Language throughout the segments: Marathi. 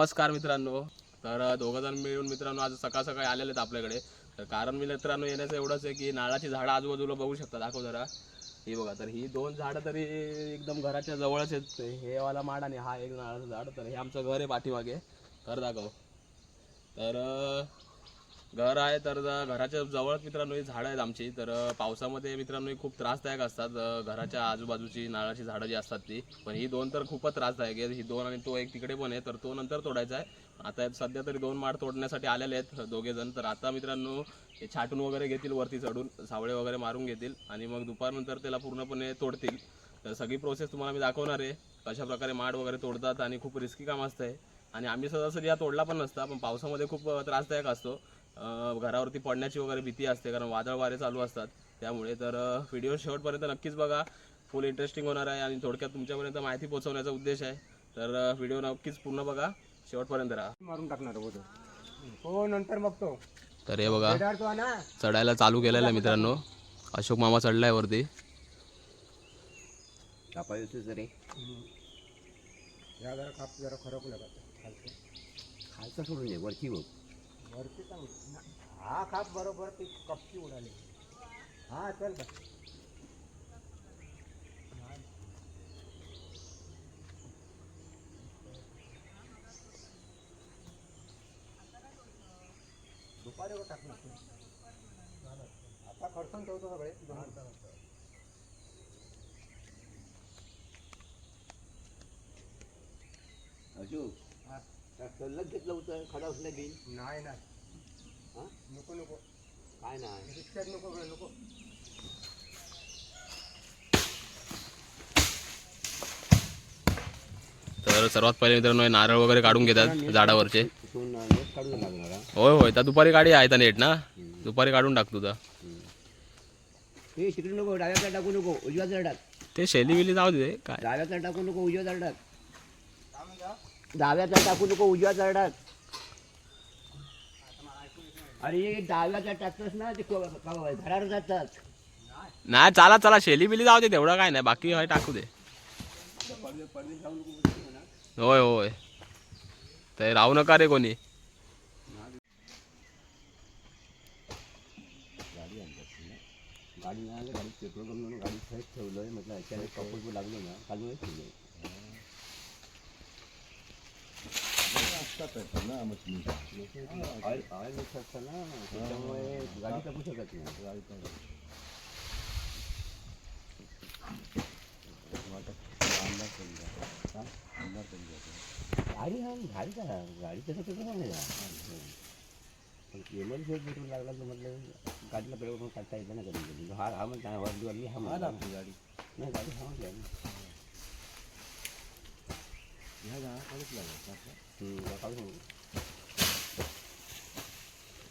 नमस्कार मित्रांनो. तर दोघं जण मिळून मित्रांनो आज सकाळ सकाळी आलेले आहेत आपल्याकडे. तर कारण मी मित्रांनो येण्याचं एवढंच आहे की नारळाची झाडं आजूबाजूला बघू शकता. दाखव जरा. ही बघा तर ही दोन झाडं तरी एकदम घराच्या जवळच आहेत हे वाला माड आणि हा एक नारळाचं झाड. तर हे आमचं घर आहे पाठीमागे. घर दाखव. तर घर आहे तर घराच्या जवळच मित्रांनो ही झाडं आहेत आमची. तर पावसामध्ये मित्रांनो खूप त्रासदायक असतात. घराच्या आजूबाजूची नारळाची झाडं जी असतात ती. पण ही दोन तर खूपच त्रासदायक आहे ही दोन आणि तो एक तिकडे पण आहे. तर तो नंतर तोडायचा आहे. आता सध्या तरी दोन माड तोडण्यासाठी आलेले आहेत दोघे जण तर आता मित्रांनो हे छाटून वगैरे घेतील वरती चढून. सावळे वगैरे मारून घेतील. आणि मग दुपारनंतर त्याला पूर्णपणे तोडतील. तर सगळी प्रोसेस तुम्हाला मी दाखवणार आहे. कशाप्रकारे माड वगैरे तोडतात आणि खूप रिस्की काम असतं आहे आणि आम्ही सदासरी या तोडला पण नसता. पण पावसामध्ये खूप त्रासदायक असतो. घरावरती पडण्याची वगैरे भीती असते कारण वादळ वारे चालू असतात. त्यामुळे तर व्हिडिओ शेवटपर्यंत नक्कीच बघा. फुल इंटरेस्टिंग होणार आहे आणि थोडक्यात तुमच्यापर्यंत माहिती पोहोचवण्याचा उद्देश आहे. तर व्हिडिओ नक्कीच पूर्ण बघा. शेवटपर्यंत राहा. मारून टाकणार होतो हो नंतर बघतो. तर हे बघा. चढायला चालू केलेलं आहे मित्रांनो. अशोक मामा चढलाय वरती. रे या जरा काप जरा खरं लागत खालचं. खालचं सोडून दे वरची बघ. वरती चांगली. हा खाप बरोबर ती कपची उडाली. हा चल बस. दुपारी वर टाकणार आता खडसून ठेवतो सगळे. दोन. सल्लग घेतलं होतं खडा असल्या बिल नाही नाही. हा? नको नको. काय नाही. रिक्षात नको गं, नको. तर सर्वात पहिले मित्रांनो हे नारळ वगैरे काढून घेतात झाडावरचे. सोडून नेट काढून लागणार हा. होय होय. त्या दुपारी गाडी आहे त्या नेट ना? दुपारी काढून टाक तुझा हे तिकडे नको डाव्याचा टाकू नको उजव्या जर टाक. ते शेली बिली जाऊ दे काय? डाव्याचा टाकू नको उजव्या जर टाक. डाव्याचा टाकू नको उजव्या जर टाक. अरे डाव्याचा टाकतोस ना ते घरावर जातात. नाही चला चला शेली बिली जाऊ दे तेवढं काय नाही बाकी होय टाकू दे. होय होय. ते राहू नका रे कोणी. गाडी नाही गाडी पेट्रोल म्हणून गाडी ठेवलं म्हटलं कपूर लागलो ना काढूनच ठेवलं ऑइल ऑइल मिक्स असतं ना त्याच्यामुळे गाडी टाकू शकत नाही गाडी गाडी हा गाडी का गाडी तसं कसं नाही एमर्जन्सी पेट्रोल लागला तर म्हटलं गाडीला पेट्रोल करून काढता येतं ना कधी कधी हा हा म्हणता वरती वरली हा म्हणता गाडी नाही गाडी हा म्हटलं ना हम्म, काढून घेऊ.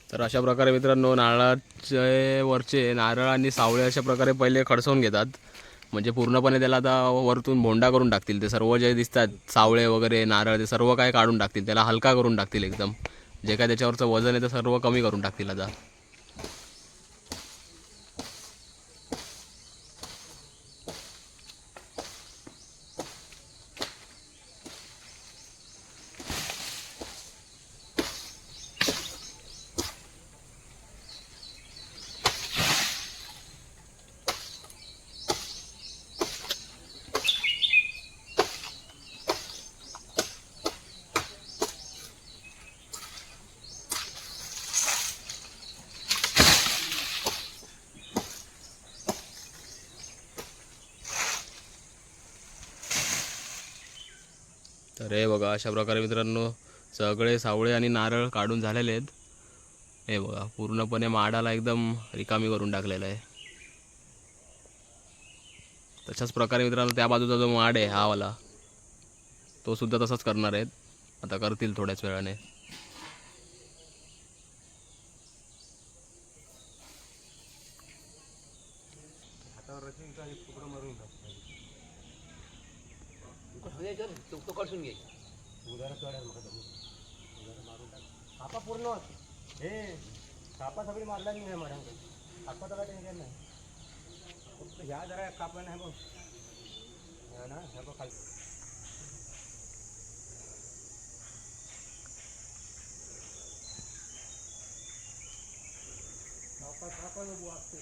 तर अशा प्रकारे मित्रांनो नारळाचे वरचे नारळ आणि सावळे अशा प्रकारे पहिले खडसवून घेतात. म्हणजे पूर्णपणे त्याला आता वरतून भोंडा करून टाकतील. ते सर्व जे दिसतात सावळे वगैरे नारळ ते सर्व काय काढून टाकतील. त्याला हलका करून टाकतील एकदम. जे काय त्याच्यावरचं वजन आहे ते सर्व कमी करून टाकतील आता तर हे बघा अशा प्रकारे मित्रांनो सगळे सावळे आणि नारळ काढून झालेले आहेत. हे बघा पूर्णपणे माडाला एकदम रिकामी करून टाकलेला आहे. तशाच प्रकारे मित्रांनो त्या बाजूचा जो माड आहे हा वाला तो सुद्धा तसाच करणार आहेत. आता करतील थोड्याच वेळाने. मारून उदारा चडायला म्हाका जमो मारून. टाक. पूर्ण. हे कापा सगळी मारला नाही मारांक खापा त्याला नाही. फक्त ह्या जरा कापा नाही बघ. ह्या ना ह्या बघ खाली. खापा खापा बघू. असते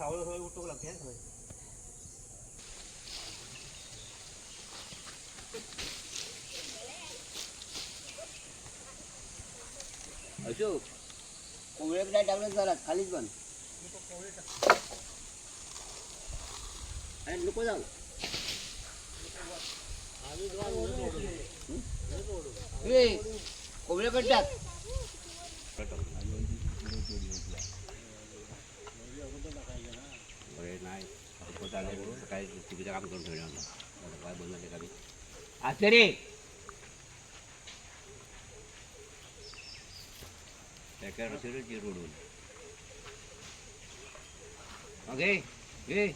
सावळ सवय उठवू लागते हा अशोक कोवळे नाही टाकलं जरा खालीच पण अरे नको जाऊ. कोवळे कोवळ्याकडे टाक बरे नाही पोट आले काय चुकीचं काम करून ठेवलं होतं काय बोलणार का मी असते त्याच्या त्या रस्त्यावर जे रोडून ओके घे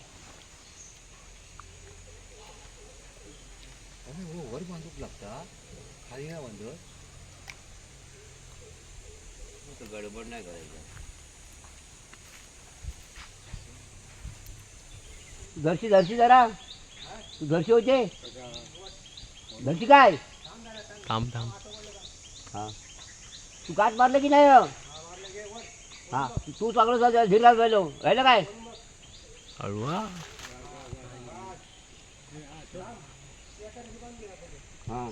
हो वर बांधूक लागता. खाली ना बांधत. गडबड नाही करायचं. दर्शी दर्शी जरा. तू दर्शी होते? दर्शी काय? थांब थांब. हा. तू काट मारलं की नाही? हा. तू चांगलं झिरला गेलो राहिलं. काय? हळवा. हा.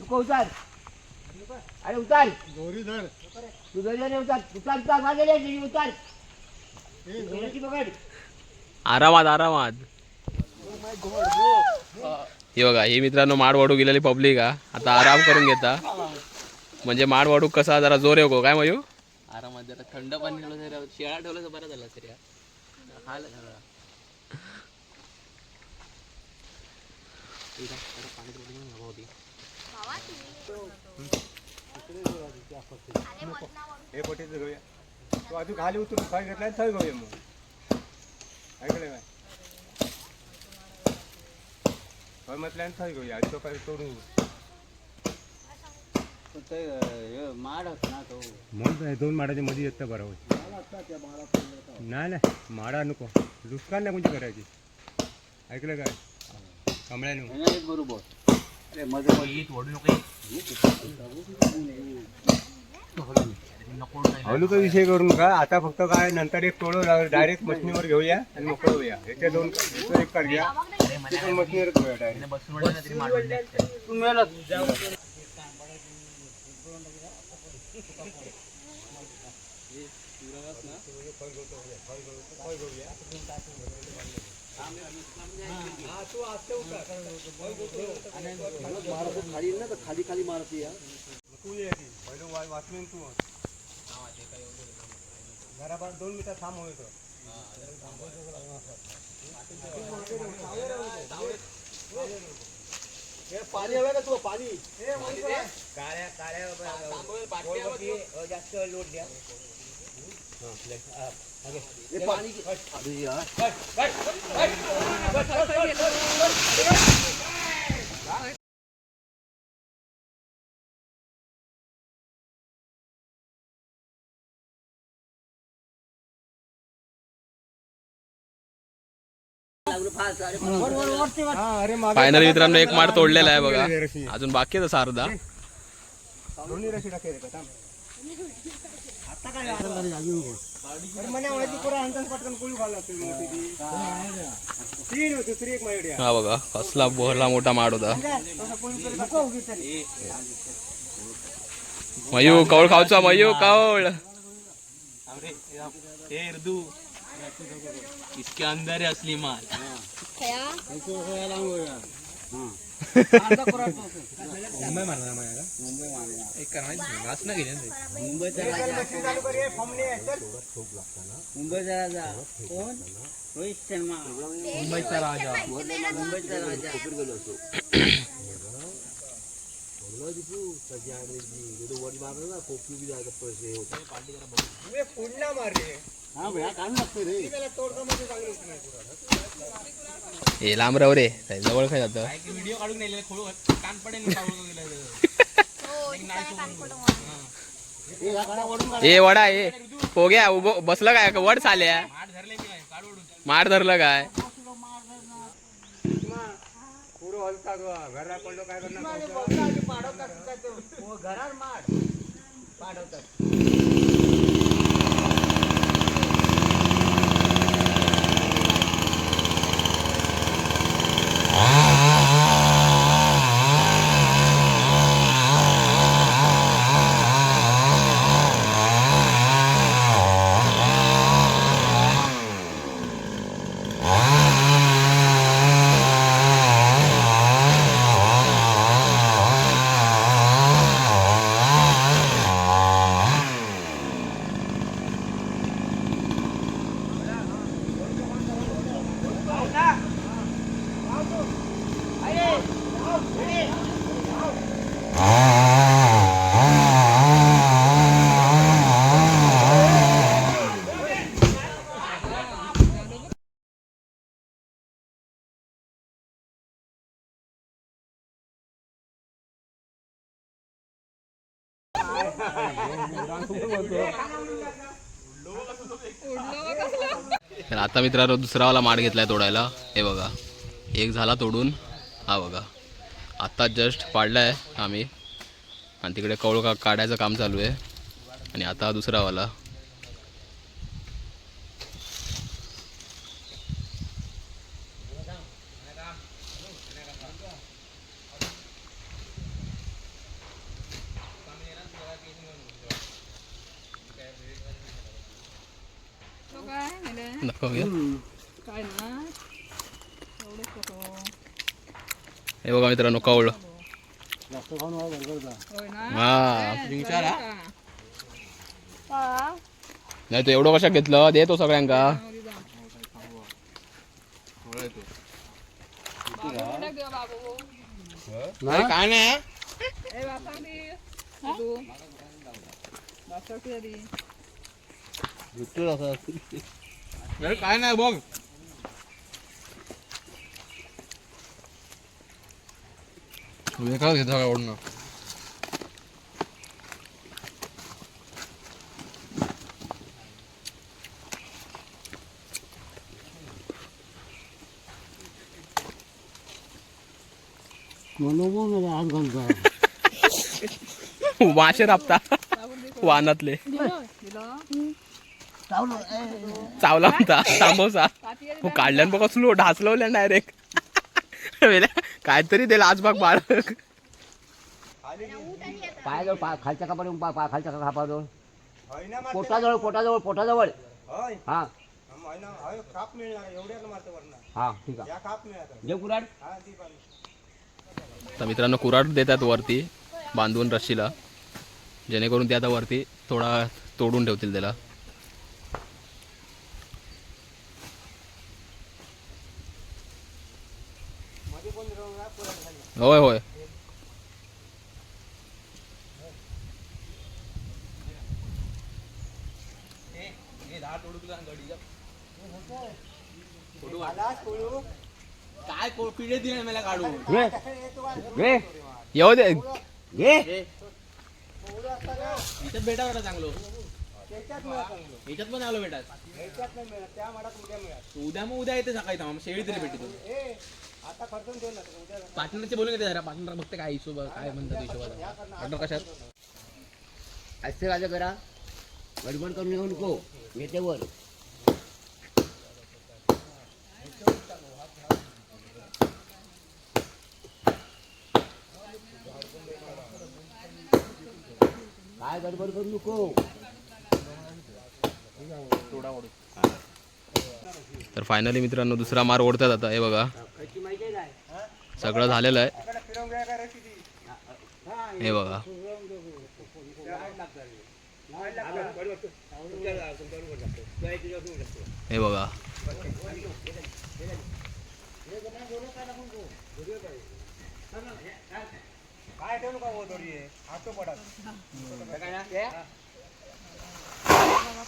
तू उतार अरे उतार दोरी धर तू उतार उतार उतार उतार पकड आरामात आरामात. हे बघा हे मित्रांनो माडवाडू गेलेली पब्लिक हा. आता आराम करून घेता. म्हणजे माडवाडू कसा जरा जोर येऊ हो? काय मयू आरामात जरा थंड पाणी ठेवलं जरा शेळा ठेवलं तर बरं झालं तरी हाल हे पटीचं घेऊया तू अजून खाली उतरून खाली घेतलाय थंय घेऊया मग ऐकलं काय हय म्हटल्यानं थंय घेऊया तो काय तोडू माड ना तो म्हणून दोन माडाच्या मध्ये येतं बरोबर नाही नाही माडा नको नुकसान नाही कोणती करायची ऐकलं काय कमळ्यानं बरोबर अरे मध्ये हलू का विषय करू नका. आता फक्त काय नंतर एक टोळो डायरेक्ट मशीनीवर घेऊया आणि मोकळं होऊया याच्या दोन दुसरं एक कर घ्या. ते पण मशनीवर घेऊया डायरेक्ट तू मेला खाली ना तर खाली खाली मारते या तू ये आधी. पहिलं वा- वाचवीन तू घराबाहेर दोन मिनिटं थांब होय तो पाणी हवं का तू पाणी काळ्या काळ्या जास्त लोट द्या पाणी हा फायनल मित्रांनो एक माड तोडलेला आहे बघा. अजून बाकी आहे तसा अर्धा. हा बघा कसला भरला मोठा माड होता. मयू कवळ खाऊचा मयू कवळ हे इर्दू इसके अंदर है असली माल. चल, मशीन चालू कर, ये, फॉर्म नाही आहे, चल. मुंबईचा राजा. कोण रोहित शर्मा मुंबईचा राजा. मुंबईचा राजा. हे लांब राव रे. जवळ काय जातं? व्हिडिओ काढून नेलेले कान पडेल ए वडा ए. पोग्या उभं बसलं काय? वड चाल्या मार धरलं काय? काय काढ ओढून माड धरलं काय पुरं हलता गं. घरात पडलो काय करणार हो, घरात मार पाठवतात तर आता मित्रांनो दुसरावाला माड घेतलाय तोडायला. हे बघा. एक झाला तोडून. हा बघा. आत्ता जस्ट पाडलाय आम्ही. आणि तिकडे कवळ का काढायचं काम चालू आहे. आणि आता दुसरा दुसरावाला दाखवूया काय ना एवढंच कसं हे बघा मित्रांनो कवळ. हा. नाही तू एवढं कशा घेतलं? दे तो सगळ्यांका. काय नाही काय नाही बघ. वेगळा घेतो काय ओढणं. मासे राबता. वानातले. चावला. होता. तांबवसा हो काढल्यान बघ कसलो ढासलवल्या डायरेक्ट काहीतरी त्याला आज बघ बाळ पायाजवळ पा खालच्या कापाडून पा पा खालच्या कापाजवळ होय ना मारते. पोटाजवळ पोटाजवळ पोटाजवळ होय. हा. होय ना, होय, काप मिळणार एवढ्याला मारतो वरनं. हा ठीक आहे. या काप मिळणार. जेव कुराड हा तर मित्रांनो कुराड देतात वरती बांधून रस्सीला. जेणेकरून ते आता वरती थोडा तोडून ठेवतील त्याला. होय होय. काय पिढे दिले मला येऊ दे. घे. इथं चांगलं. याच्यात पण आलो बेटा उद्या मग उद्या येते सकाळी थांबा शेळी तरी भेटतो ए आता खर्चून पार्टनरचे बोलून घेते जरा पार्टनर बघते काय हिशोब काय म्हणतात हिशोबाला. पार्टनर कशात असं राजा करा. गडबड करून येऊ नको. येते वर. काय गडबड करू नको? तर फायनली मित्रांनो दुसरा मार ओढतात आता हे बघा. सगळं झालेलं आहे. हे बघा. हे बघा.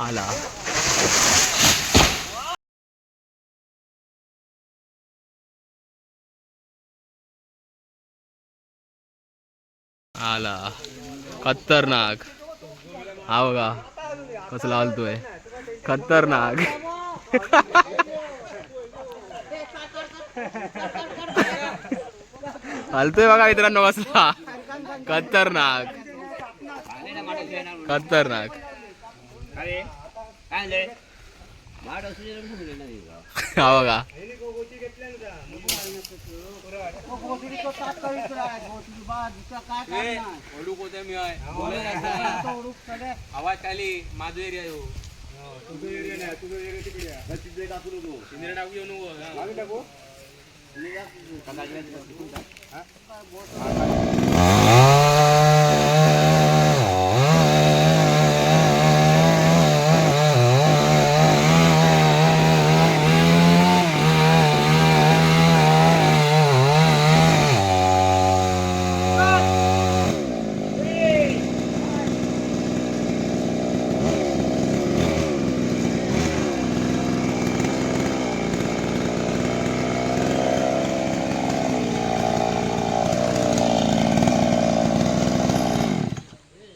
आला. आला. खतरनाक. हा बघा कसला हलतोय खतरनाक. हलतोय बघा मित्रांनो कसला. खतरनाक. खतरनाक. हा बघा. आवाज खाली माझं एरिया येऊ तुझं एरिया नाही तुझं एरिया तिकडे आहे. बस तिथे टाकू नको. इंदिरा टाकू येऊ नको हा. मागे टाकू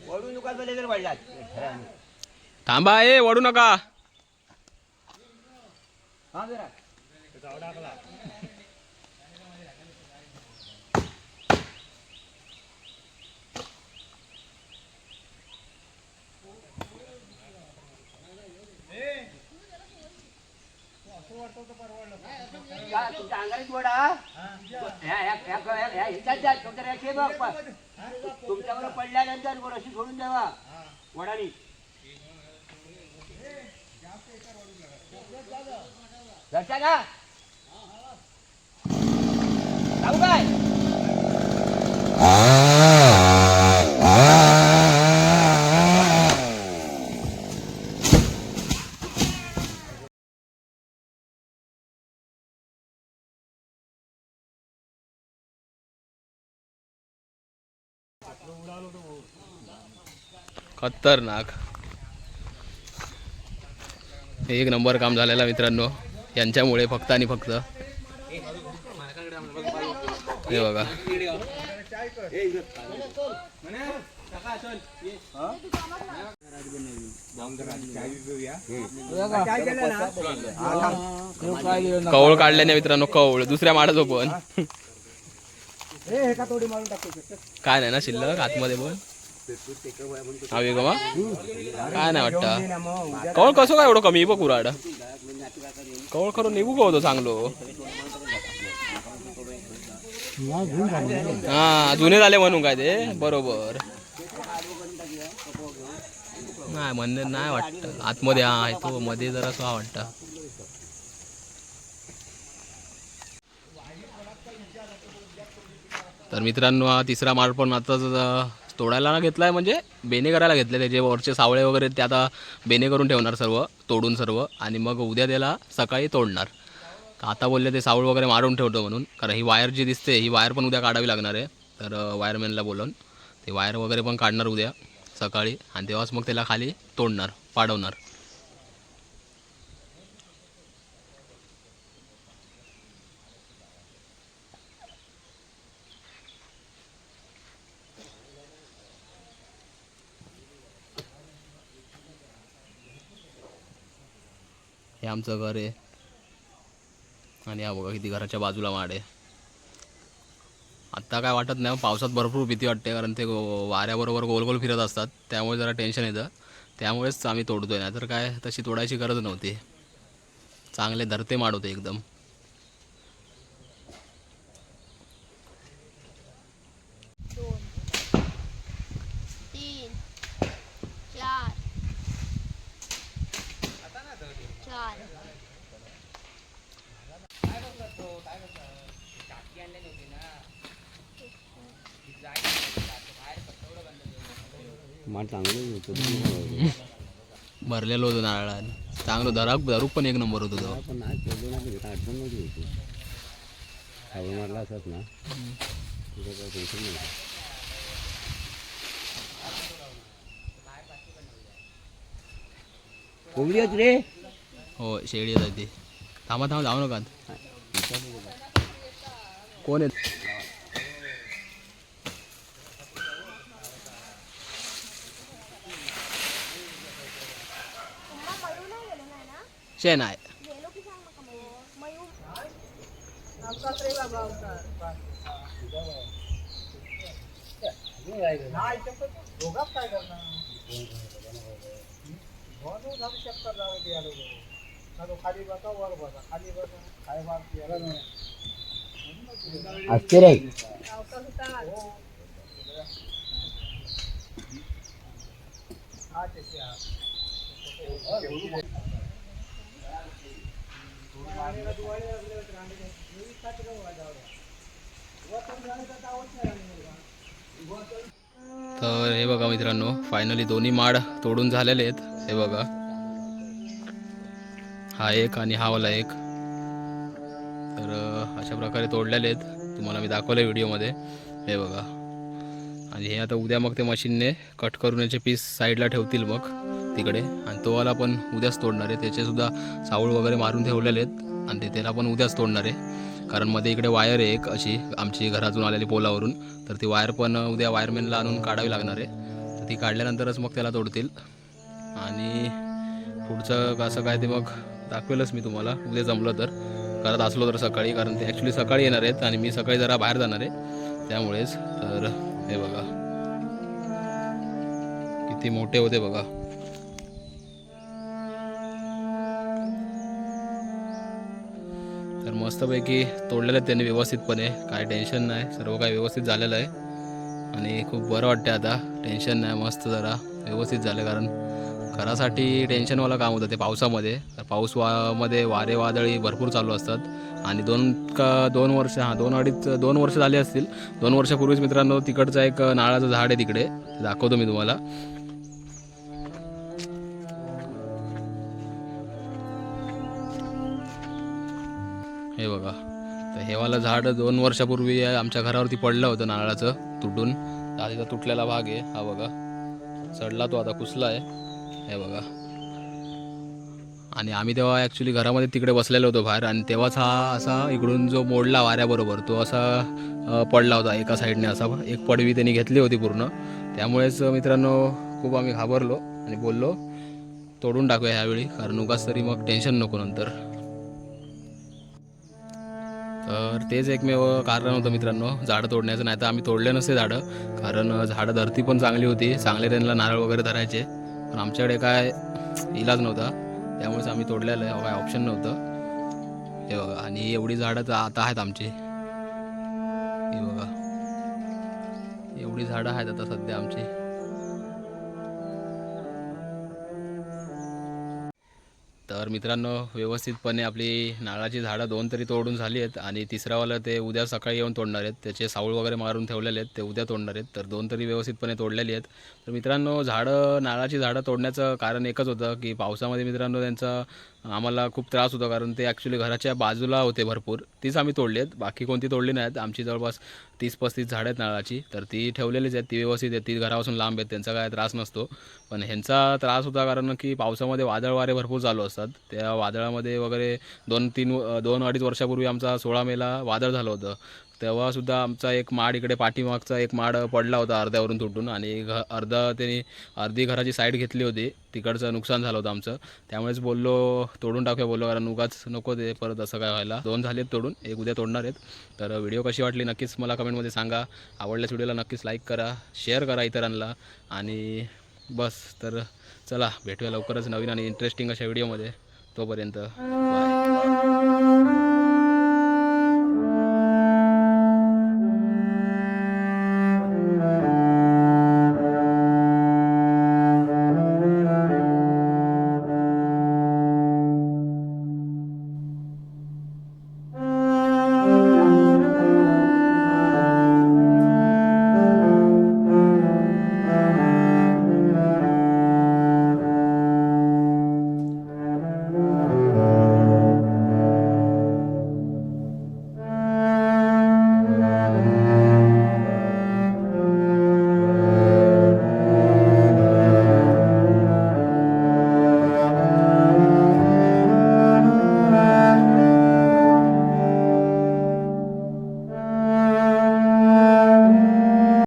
वळून दुकान पहिले तर वाढलात. थांबा ए वडू नका हा जरा. का, तुमच्या अंगारीत वडा ह्या- ह्या- ह्या- ह्या- ह्या- ह्याच्यात द्या, तुमच्या रेषे बघ पण. तुमच्यावर पडल्यानंतर वर अशी सोडून द्यावा. वडानी. लक्षात का जाऊ काय? खतरनाक. एक नंबर काम झालेला मित्रांनो. यांच्यामुळे फक्त आणि फक्त. हे बघा. कवळ काढल्याने मित्रांनो कवळ दुसऱ्या माडाचं पण काय नाही ना शिल्लक? आतमध्ये पण हा वेगळं मग काय नाही वाटतं. कवळ कसं काय एवढं कमी बघ कुराड कवळ खरं निघू का होतो चांगलो. हा जुने झाले म्हणून काय ते? बरोबर. नाही म्हणणे नाही वाटत. आतमध्ये हा तो मध्ये जरा हा वाटतं. तर मित्रांनो हा तिसरा माळ पण आता तोडायला ना घेतला घेतलाय म्हणजे बेने करायला घेतले त्याचे वरचे सावळे वगैरे ते आता बेने करून ठेवणार सर्व तोडून सर्व आणि मग उद्या त्याला सकाळी तोडणार. आता बोलले ते सावळ वगैरे मारून ठेवतो म्हणून कारण ही वायर जी दिसते ही वायर पण उद्या काढावी लागणार आहे. तर वायरमॅनला बोलून ते वायर वगैरे पण काढणार उद्या सकाळी आणि तेव्हाच मग त्याला खाली तोडणार पाडवणार. हे आमचं घर आहे. आणि हा बघा किती घराच्या बाजूला माड आहे. आत्ता काय वाटत नाही पावसात भरपूर भीती वाटते कारण ते वाऱ्याबरोबर गोल गोल फिरत असतात. त्यामुळे जरा टेन्शन येतं. त्यामुळेच आम्ही तोडतो आहे नाहीतर काय तशी तोडायची गरज नव्हती. चांगले धरते माड होते एकदम दोन तीन चार चार माठ चांगलं होतं. भरलेलो होतो नारळाने. चांगलं धराक धरूक पण एक नंबर होतो तो पण नाही केलं नाही आठवण नव्हती होती खाली मारला असत ना. तुझं काही टेन्शन नाही कोंबडी होती रे हो शेळी येत ती. थांबा थांबा जाऊ नका. कोण आहेत शे नाही असते रे तर हे बघा मित्रांनो फायनली दोन्ही माड तोडून झालेले आहेत. हे बघा. हा एक आणि हा वाला एक. तर अशा प्रकारे तोडलेले आहेत. तुम्हाला मी दाखवलं व्हिडिओमध्ये. हे बघा. आणि हे आता उद्या मग ते मशीनने कट करून याचे पीस साईडला ठेवतील मग. तिकडे. आणि तो वाला पण उद्याच तोडणार आहे. त्याचेसुद्धा सावळ वगैरे मारून ठेवलेले आहेत. आणि ते त्याला पण उद्याच तोडणार आहे. कारण मध्ये इकडे वायर आहे एक अशी आमची घरातून आलेली पोलावरून. तर ती वायर पण उद्या वायरमॅनला आणून काढावी लागणार आहे. तर ती काढल्यानंतरच मग त्याला तोडतील. आणि पुढचं कसं काय ते मग दाखवेलच मी तुम्हाला. उद्या जमलं तर. करत असलो तर सकाळी कारण ते ॲक्च्युली सकाळी येणार आहेत. आणि मी सकाळी जरा बाहेर जाणार आहे. त्यामुळेच तर हे बघा. किती मोठे होते बघा. तर मस्तपैकी तोडलेलं आहेत त्यांनी व्यवस्थितपणे. काय टेन्शन नाही. सर्व काही व्यवस्थित झालेलं आहे. आणि खूप बरं वाटते आता. टेन्शन नाही मस्त जरा. व्यवस्थित झालं कारण घरासाठी टेन्शनवालं काम होतं ते पावसामध्ये. तर पाऊस वामध्ये वारे वादळी भरपूर चालू असतात. आणि दोन का दोन वर्ष हां दोन अडीच दोन वर्ष झाले असतील. दोन वर्षापूर्वीच मित्रांनो तिकडचं एक नारळाचं झाड आहे तिकडे. दाखवतो मी तुम्हाला. हे बघा. तर हेवाला झाड दोन वर्षापूर्वी आमच्या घरावरती पडलं होतं नारळाचं तुटून. तर तुटलेला भाग आहे हा बघा. चढला तो आता कुसला आहे हे बघा. आणि आम्ही तेव्हा ॲक्च्युली घरामध्ये तिकडे बसलेलो होतो बाहेर आणि तेव्हाच हा असा इकडून जो मोडला वाऱ्याबरोबर तो असा पडला होता एका साईडने असा. एक पडवी त्यांनी घेतली होती पूर्ण. त्यामुळेच मित्रांनो खूप आम्ही घाबरलो आणि बोललो तोडून टाकूया ह्यावेळी कारण उगाच तरी मग टेन्शन नको नंतर. तर तेच एकमेव कारण होतं मित्रांनो झाडं तोडण्याचं. नाही तर आम्ही तोडले नसते झाडं कारण झाडं धरती पण चांगली होती. चांगले त्यांना नारळ वगैरे धरायचे. पण आमच्याकडे काय इलाज नव्हता. त्यामुळेच आम्ही तोडलेलं आहे. काय ऑप्शन नव्हतं. हे बघा आणि एवढी झाडं तर आता आहेत आमची. हे बघा. एवढी झाडं आहेत आता सध्या आमची. तर मित्रांनो व्यवस्थितपणे आपली नारळाची झाडं दोन तरी तोडून झाली आहेत आणि तिसरावाला ते उद्या सकाळी येऊन तोडणार आहेत. त्याचे सावळ वगैरे मारून ठेवलेले आहेत ते उद्या तोडणार आहेत. तर दोन तरी व्यवस्थितपणे तोडलेली आहेत. तर मित्रांनो झाडं नारळाची झाडं तोडण्याचं कारण एकच होतं की पावसामध्ये मित्रांनो त्यांचा आम्हाला खूप त्रास होता कारण ते ॲक्च्युली घराच्या बाजूला होते भरपूर. तीच आम्ही तोडली आहेत. बाकी कोणती तोडली नाहीत. आमची जवळपास तीस पस्तीस झाडं आहेत नारळाची तर ती ठेवलेलीच आहेत. ती व्यवस्थित आहेत. ती घरापासून लांब आहेत. त्यांचा काय त्रास नसतो. पण ह्यांचा त्रास होता कारण की पावसामध्ये वादळ वारे भरपूर चालू असतात. त्या वादळामध्ये वगैरे दोन तीन दोन अडीच वर्षापूर्वी आमचा सोळा मेला वादळ झालं होतं. तेव्हासुद्धा आमचा एक माड इकडे पाठीमागचा एक माड पडला होता अर्ध्यावरून तुटून आणि घ अर्धा त्यांनी अर्धी घराची साईड घेतली होती. तिकडचं नुकसान झालं होतं आमचं. त्यामुळेच बोललो तोडून टाकूया बोललो कारण उगाच नको ते परत असं काय व्हायला. दोन झालेत तोडून एक उद्या तोडणार आहेत. तर व्हिडिओ कशी वाटली नक्कीच मला कमेंटमध्ये सांगा. आवडल्यास व्हिडिओला नक्कीच लाईक करा शेअर करा इतरांना. आणि बस तर चला भेटूया लवकरच नवीन आणि इंटरेस्टिंग अशा व्हिडिओमध्ये तोपर्यंत बाय